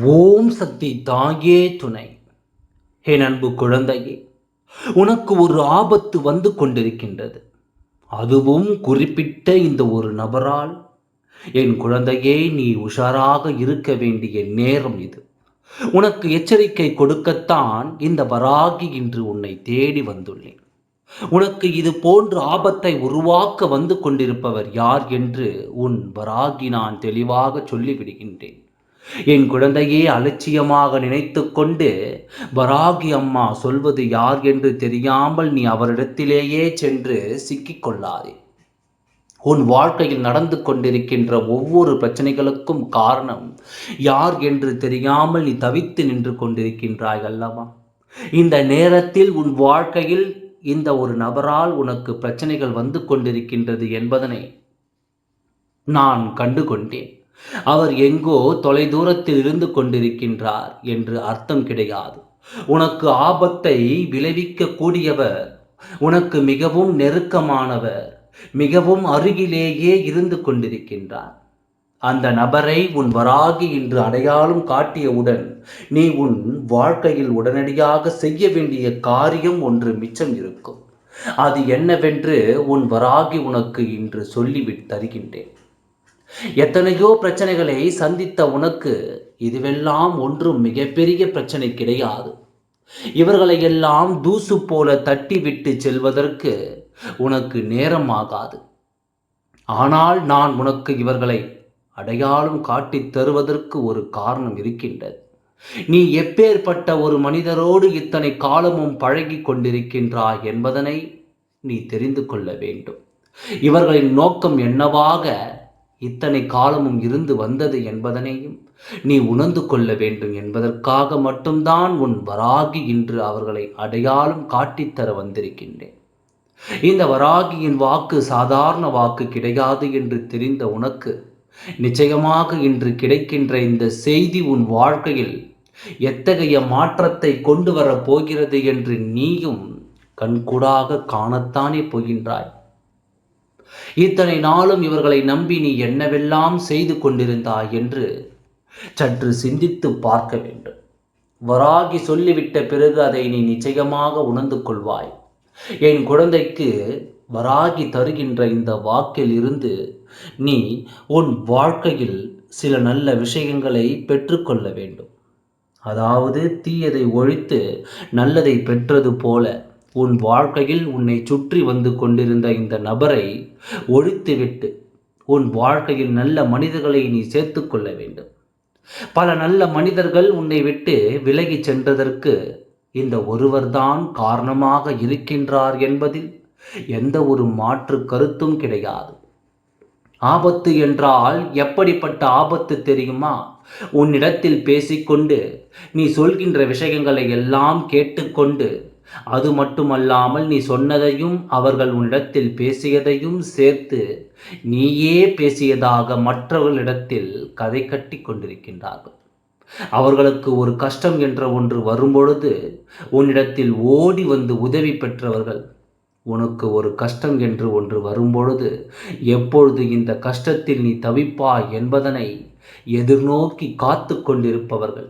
ஓம் சக்தி தாயே துணை. என் அன்பு குழந்தையே உனக்கு ஒரு ஆபத்து வந்து கொண்டிருக்கின்றது. அதுவும் குறிப்பிட்ட இந்த ஒரு நபரால். என் குழந்தையே நீ உஷாராக இருக்க வேண்டிய நேரம் இது. உனக்கு எச்சரிக்கை கொடுக்கத்தான் இந்த வராகி இன்று உன்னை தேடி வந்துள்ளேன். உனக்கு இது போன்ற ஆபத்தை உருவாக்க வந்து கொண்டிருப்பவர் யார் என்று உன் வராகி நான் தெளிவாக சொல்லிவிடுகின்றேன். என் குழந்தையே அலட்சியமாக நினைத்து கொண்டு வராகி அம்மா சொல்வது யார் என்று தெரியாமல் நீ அவரிடத்திலேயே சென்று சிக்கிக்கொள்ளாதே. உன் வாழ்க்கையில் நடந்து கொண்டிருக்கின்ற ஒவ்வொரு பிரச்சனைகளுக்கும் காரணம் யார் என்று தெரியாமல் நீ தவித்து நின்று கொண்டிருக்கின்றாய் அல்லவா? இந்த நேரத்தில் உன் வாழ்க்கையில் இந்த ஒரு நபரால் உனக்கு பிரச்சனைகள் வந்து கொண்டிருக்கின்றது என்பதனை நான் கண்டு கொண்டேன் அவர் எங்கோ தொலைதூரத்தில் இருந்து கொண்டிருக்கின்றார் என்று அர்த்தம் கிடையாது. உனக்கு ஆபத்தை விளைவிக்க கூடியவர் உனக்கு மிகவும் நெருக்கமானவர் மிகவும் அருகிலேயே இருந்து கொண்டிருக்கின்றார். அந்த நபரை உன் வராகி என்று அடையாளம் காட்டியவுடன் நீ உன் வாழ்க்கையில் உடனடியாக செய்ய வேண்டிய காரியம் ஒன்று மிச்சம் இருக்கும். அது என்னவென்று உன் வராகி உனக்கு இன்று சொல்லிவிட்டு தருகின்றேன். எத்தனையோ பிரச்சனைகளை சந்தித்த உனக்கு இதுவெல்லாம் ஒன்றும் மிகப்பெரிய பிரச்சனை கிடையாது. இவர்களை எல்லாம் தூசு போல தட்டி விட்டு செல்வதற்கு உனக்கு நேரம் ஆகாது ஆனால் நான் உனக்கு இவர்களை அடையாளம் காட்டித் தருவதற்கு ஒரு காரணம் இருக்கின்றது. நீ எப்பேற்பட்ட ஒரு மனிதரோடு இத்தனை காலமும் பழகி கொண்டிருக்கின்றாய் என்பதனை நீ தெரிந்து கொள்ள வேண்டும். இவர்களின் நோக்கம் என்னவாக இத்தனை காலமும் இருந்து வந்தது என்பதனையும் நீ உணர்ந்து கொள்ள வேண்டும் என்பதற்காக மட்டும்தான் உன் வராகி இன்று அவர்களை அடையாளம் காட்டித்தர வந்திருக்கின்றேன். இந்த வராகியின் வாக்கு சாதாரண வாக்கு கிடையாது என்று தெரிந்த உனக்கு நிச்சயமாக இன்று கிடைக்கின்ற இந்த செய்தி உன் வாழ்க்கையில் எத்தகைய மாற்றத்தை கொண்டு வரப் போகிறது என்று நீயும் கண்கூடாக காணத்தானே போகின்றாய். இத்தனை நாளும் இவர்களை நம்பி நீ என்னவெல்லாம் செய்து கொண்டிருந்தாய் என்று சற்று சிந்தித்து பார்க்க வேண்டும். வராகி சொல்லிவிட்ட பிறகு அதை நீ நிச்சயமாக உணர்ந்து கொள்வாய். என் குழந்தைக்கு வராகி தருகின்ற இந்த வாக்கில் இருந்து நீ உன் வாழ்க்கையில் சில நல்ல விஷயங்களை பெற்றுக்கொள்ள வேண்டும். அதாவது தீயதை ஒழித்து நல்லதை பெற்றது போல உன் வாழ்க்கையில் உன்னை சுற்றி வந்து கொண்டிருந்த இந்த நபரை ஒழித்துவிட்டு உன் வாழ்க்கையில் நல்ல மனிதர்களை நீ சேர்த்து கொள்ள வேண்டும். பல நல்ல மனிதர்கள் உன்னை விட்டு விலகி சென்றதற்கு இந்த ஒருவர்தான் காரணமாக இருக்கின்றார் என்பதில் எந்த ஒரு மாற்று கருத்தும் கிடையாது. ஆபத்து என்றால் எப்படிப்பட்ட ஆபத்து தெரியுமா? உன்னிடத்தில் பேசிக்கொண்டு நீ சொல்கின்ற விஷயங்களை எல்லாம் கேட்டுக்கொண்டு அது மட்டுமல்லாமல் நீ சொன்னதையும் அவர்கள் உன்னிடத்தில் பேசியதையும் சேர்த்து நீயே பேசியதாக மற்றவர்களிடத்தில் கதை கட்டி கொண்டிருக்கின்றார்கள். அவர்களுக்கு ஒரு கஷ்டம் என்ற ஒன்று வரும்பொழுது உன்னிடத்தில் ஓடி வந்து உதவி பெற்றவர்கள். உனக்கு ஒரு கஷ்டம் என்று ஒன்று வரும்பொழுது எப்பொழுது இந்த கஷ்டத்தில் நீ தவிப்பாய் என்பதனை எதிர்நோக்கி காத்து கொண்டிருப்பவர்கள்.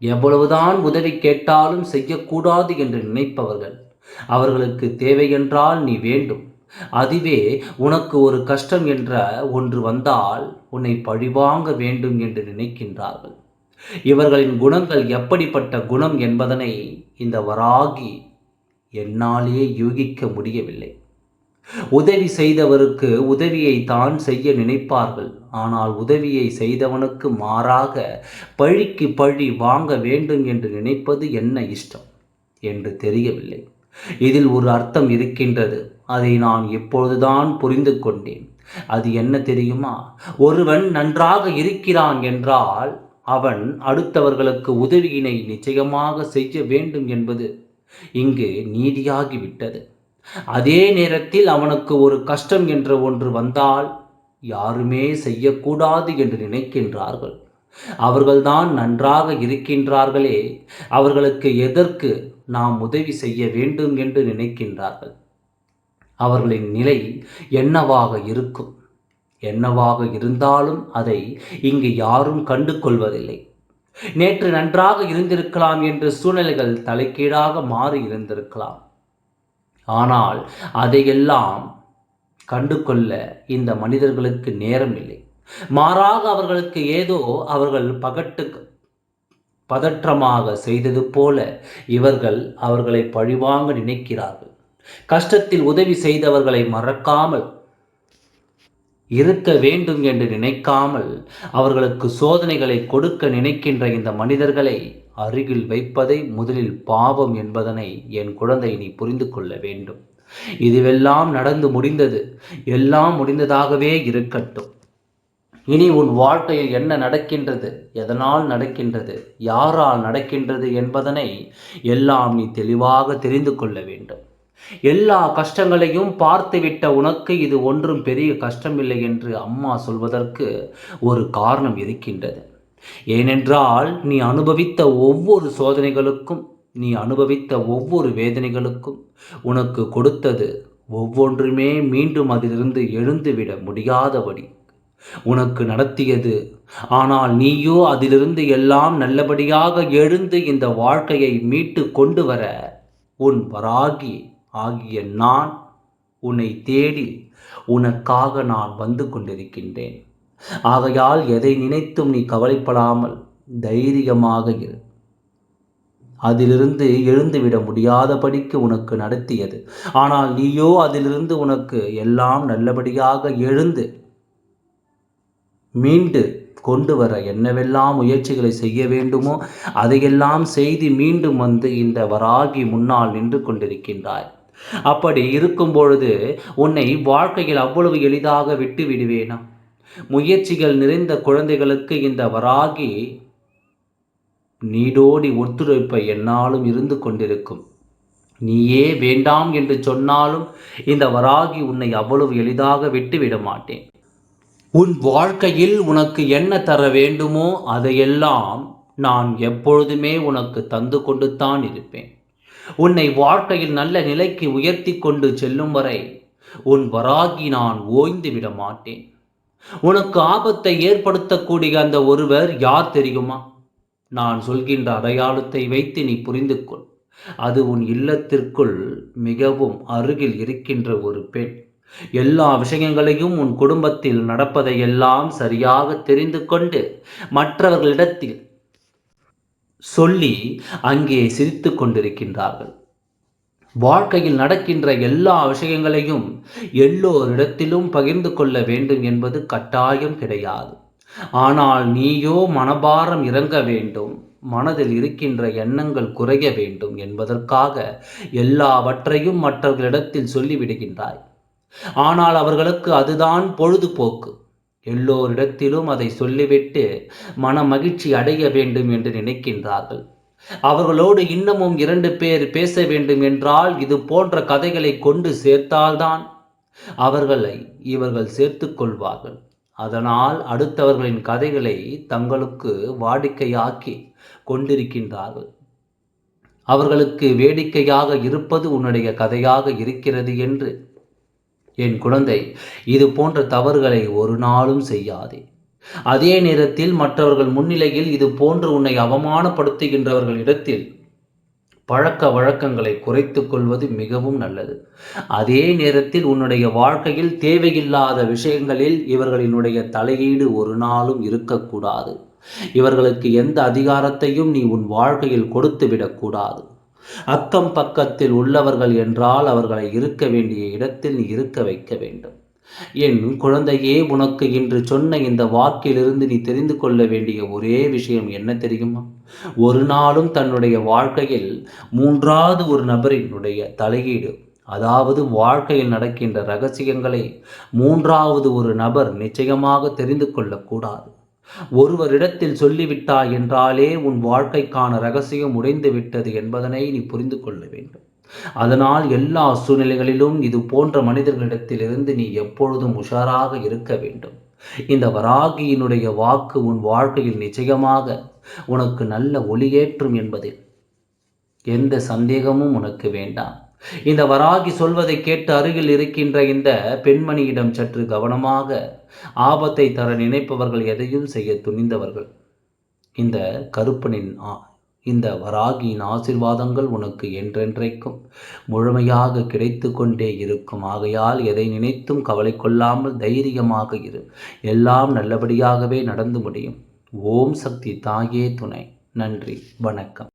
எவ்வளவுதான் உதவி கேட்டாலும் செய்யக்கூடாது என்று நினைப்பவர்கள் அவர்களுக்கு தேவையென்றால் நீ வேண்டும். அதுவே உனக்கு ஒரு கஷ்டம் என்ற ஒன்று வந்தால் உன்னை பழிவாங்க வேண்டும் என்று நினைக்கின்றார்கள். இவர்களின் குணங்கள் எப்படிப்பட்ட குணம் என்பதனை இந்த வராகி என்னாலே யூகிக்க முடியவில்லை. உதவி செய்தவருக்கு உதவியை தான் செய்ய நினைப்பார்கள். ஆனால் உதவியை செய்தவனுக்கு மாறாக பழிக்கு பழி வாங்க வேண்டும் என்று நினைப்பது என்ன இஷ்டம் என்று தெரியவில்லை. இதில் ஒரு அர்த்தம் இருக்கின்றது. அதை நான் எப்பொழுதுதான் புரிந்து கொண்டேன். அது என்ன தெரியுமா? ஒருவன் நன்றாக இருக்கிறான் என்றால் அவன் அடுத்தவர்களுக்கு உதவியினை நிச்சயமாக செய்ய வேண்டும் என்பது இங்கு நீதியாகிவிட்டது. அதே நேரத்தில் அவனுக்கு ஒரு கஷ்டம் என்ற ஒன்று வந்தால் யாருமே செய்யக்கூடாது என்று நினைக்கின்றார்கள். அவர்கள்தான் நன்றாக இருக்கின்றார்களே அவர்களுக்கு எதற்கு நாம் உதவி செய்ய வேண்டும் என்று நினைக்கின்றார்கள். அவர்களின் நிலை என்னவாக இருக்கும்? என்னவாக இருந்தாலும் அதை இங்கு யாரும் கண்டு கொள்வதில்லை நேற்று நன்றாக இருந்திருக்கலாம் என்று சூழ்நிலைகள் தலைக்கீழாக மாறி இருந்திருக்கலாம். ஆனால் அதையெல்லாம் கண்டு கொள்ள இந்த மனிதர்களுக்கு நேரம் இல்லை மாறாக அவர்களுக்கு ஏதோ அவர்கள் பகட்டு பதற்றமாக செய்தது போல இவர்கள் அவர்களை பழிவாங்க நினைக்கிறார்கள். கஷ்டத்தில் உதவி செய்தவர்களை மறக்காமல் இருக்க வேண்டும் என்று நினைக்காமல் அவர்களுக்கு சோதனைகளை கொடுக்க நினைக்கின்ற இந்த மனிதர்களை அருகில் வைப்பதை முதலில் பாவம் என்பதனை என் குழந்தை நீ புரிந்து கொள்ள வேண்டும். இதுவெல்லாம் நடந்து முடிந்தது. எல்லாம் முடிந்ததாகவே இருக்கட்டும். இனி உன் வாழ்க்கையில் என்ன நடக்கின்றது? எதனால் நடக்கின்றது? யாரால் நடக்கின்றது என்பதனை எல்லாம் நீ தெளிவாக தெரிந்து கொள்ள வேண்டும். எல்லா கஷ்டங்களையும் பார்த்துவிட்ட உனக்கு இது ஒன்றும் பெரிய கஷ்டமில்லை என்று அம்மா சொல்வதற்கு ஒரு காரணம் இருக்கின்றது. ஏனென்றால் நீ அனுபவித்த ஒவ்வொரு சோதனைகளுக்கும் நீ அனுபவித்த ஒவ்வொரு வேதனைகளுக்கும் உனக்கு கொடுத்தது ஒவ்வொன்றுமே மீண்டும் அதிலிருந்து எழுந்துவிட முடியாதபடி. உனக்கு நடத்தியது ஆனால் நீயோ அதிலிருந்து எல்லாம் நல்லபடியாக எழுந்து இந்த வாழ்க்கையை மீட்டு கொண்டு வர உன் வராகி ஆகிய நான் உன்னை தேடி உனக்காக நான் வந்து கொண்டிருக்கின்றேன். ஆகையால் எதை நினைத்தும் நீ கவலைப்படாமல் தைரியமாக இரு. அதிலிருந்து எழுந்துவிட முடியாதபடிக்கு உனக்கு நடத்தியது. ஆனால் நீயோ அதிலிருந்து உனக்கு எல்லாம் நல்லபடியாக எழுந்து மீண்டு கொண்டு வர என்னவெல்லாம் முயற்சிகளை செய்ய வேண்டுமோ அதையெல்லாம் செய்து மீண்டும் வந்து இந்த வராகி முன்னால் நின்று கொண்டிருக்கின்றாய். அப்படி இருக்கும் பொழுது உன்னை வாழ்க்கையில் அவ்வளவு எளிதாக விட்டு விடுவேனா? முயற்சிகள் நிறைந்த குழந்தைகளுக்கு இந்த வராகி நீடோடி ஒத்துழைப்பை என்னாலும் இருந்து கொண்டிருக்கும். நீயே வேண்டாம் என்று சொன்னாலும் இந்த வராகி உன்னை அவ்வளவு எளிதாக விட்டு விட மாட்டேன். உன் வாழ்க்கையில் உனக்கு என்ன தர வேண்டுமோ அதையெல்லாம் நான் எப்பொழுதுமே உனக்கு தந்து கொண்டுத்தான் இருப்பேன். உன்னை வாழ்க்கையில் நல்ல நிலைக்கு உயர்த்தி கொண்டு செல்லும் வரை உன் வராகி நான் ஓய்ந்து விட மாட்டேன். உனக்கு ஆபத்தை ஏற்படுத்தக்கூடிய அந்த ஒருவர் யார் தெரியுமா? நான் சொல்கின்ற அடையாளத்தை வைத்து நீ புரிந்து கொள். அது உன் இல்லத்திற்குள் மிகவும் அருகில் இருக்கின்ற ஒரு பெண். எல்லா விஷயங்களையும் உன் குடும்பத்தில் நடப்பதையெல்லாம் சரியாக தெரிந்து கொண்டு மற்றவர்களிடத்தில் சொல்லி அங்கே சிரித்து கொண்டிருக்கின்றார்கள். வாழ்க்கையில் நடக்கின்ற எல்லா விஷயங்களையும் எல்லோரிடத்திலும் பகிர்ந்து கொள்ள வேண்டும் என்பது கட்டாயம் கிடையாது. ஆனால் நீயோ மனபாரம் இறங்க வேண்டும் மனதில் இருக்கின்ற எண்ணங்கள் குறைய வேண்டும் என்பதற்காக எல்லாவற்றையும் மற்றவர்களிடத்தில் சொல்லிவிடுகின்றாய். ஆனால் அவர்களுக்கு அதுதான் பொழுதுபோக்கு. எல்லோரிடத்திலும் அதை சொல்லிவிட்டு மன மகிழ்ச்சி அடைய வேண்டும் என்று நினைக்கின்றார்கள். அவர்களோடு இன்னமும் இரண்டு பேர் பேச வேண்டும் என்றால் இது போன்ற கதைகளை கொண்டு சேர்த்தால்தான் அவர்களை இவர்கள் சேர்த்து கொள்வார்கள். அதனால் அடுத்தவர்களின் கதைகளை தங்களுக்கு வாடிக்கையாக்கி கொண்டிருக்கின்றார்கள். அவர்களுக்கு வேடிக்கையாக இருப்பது உன்னுடைய கதையாக இருக்கிறது என்று என் குழந்தை இது போன்ற தவறுகளை ஒரு நாளும் செய்யாதே. அதே நேரத்தில் மற்றவர்கள் முன்னிலையில் இது போன்று உன்னை அவமானப்படுத்துகின்றவர்கள் இடத்தில் பழக்க வழக்கங்களை குறைத்து கொள்வது மிகவும் நல்லது. அதே நேரத்தில் உன்னுடைய வாழ்க்கையில் தேவையில்லாத விஷயங்களில் இவர்களினுடைய தலையீடு ஒரு நாளும் இருக்கக்கூடாது. இவர்களுக்கு எந்த அதிகாரத்தையும் நீ உன் வாழ்க்கையில் கொடுத்து விடக்கூடாது அக்கம் பக்கத்தில் உள்ளவர்கள் என்றால் அவர்களை இருக்க வேண்டிய இடத்தில் நீ இருக்க வைக்க வேண்டும். என் குழந்தையே உனக்கு இன்று சொன்ன இந்த வாக்கிலிருந்து நீ தெரிந்து கொள்ள வேண்டிய ஒரே விஷயம் என்ன தெரியுமா? ஒரு நாளும் தன்னுடைய வாழ்க்கையில் மூன்றாவது ஒரு நபரினுடைய தலையீடு அதாவது வாழ்க்கையில் நடக்கின்ற ரகசியங்களை மூன்றாவது ஒரு நபர் நிச்சயமாக தெரிந்து கொள்ளக்கூடாது. ஒருவரிடத்தில் சொல்லிவிட்டாய் என்றாலே உன் வாழ்க்கைக்கான ரகசியம் உடைந்து விட்டது என்பதனை நீ புரிந்து கொள்ள வேண்டும். அதனால் எல்லா சூழ்நிலைகளிலும் இது போன்ற மனிதர்களிடத்திலிருந்து நீ எப்பொழுதும் உஷாராக இருக்க வேண்டும். இந்த வராகியினுடைய வாக்கு உன் வாழ்க்கையில் நிச்சயமாக உனக்கு நல்ல ஒளியேற்றும் என்பதில் எந்த சந்தேகமும் உனக்கு வேண்டாம். இந்த வராகி சொல்வதை கேட்டு அருகில் இருக்கின்ற இந்த பெண்மணியிடம் சற்று கவனமாக ஆபத்தை தர நினைப்பவர்கள் எதையும் செய்ய துணிந்தவர்கள். இந்த கருப்பனின் இந்த வராகியின் ஆசிர்வாதங்கள் உனக்கு என்றென்றைக்கும் முழுமையாக கிடைத்து கொண்டே இருக்கும். ஆகையால் எதை நினைத்தும் கவலை கொள்ளாமல் தைரியமாக இரு. எல்லாம் நல்லபடியாகவே நடந்து முடியும். ஓம் சக்தி தாயே துணை. நன்றி. வணக்கம்.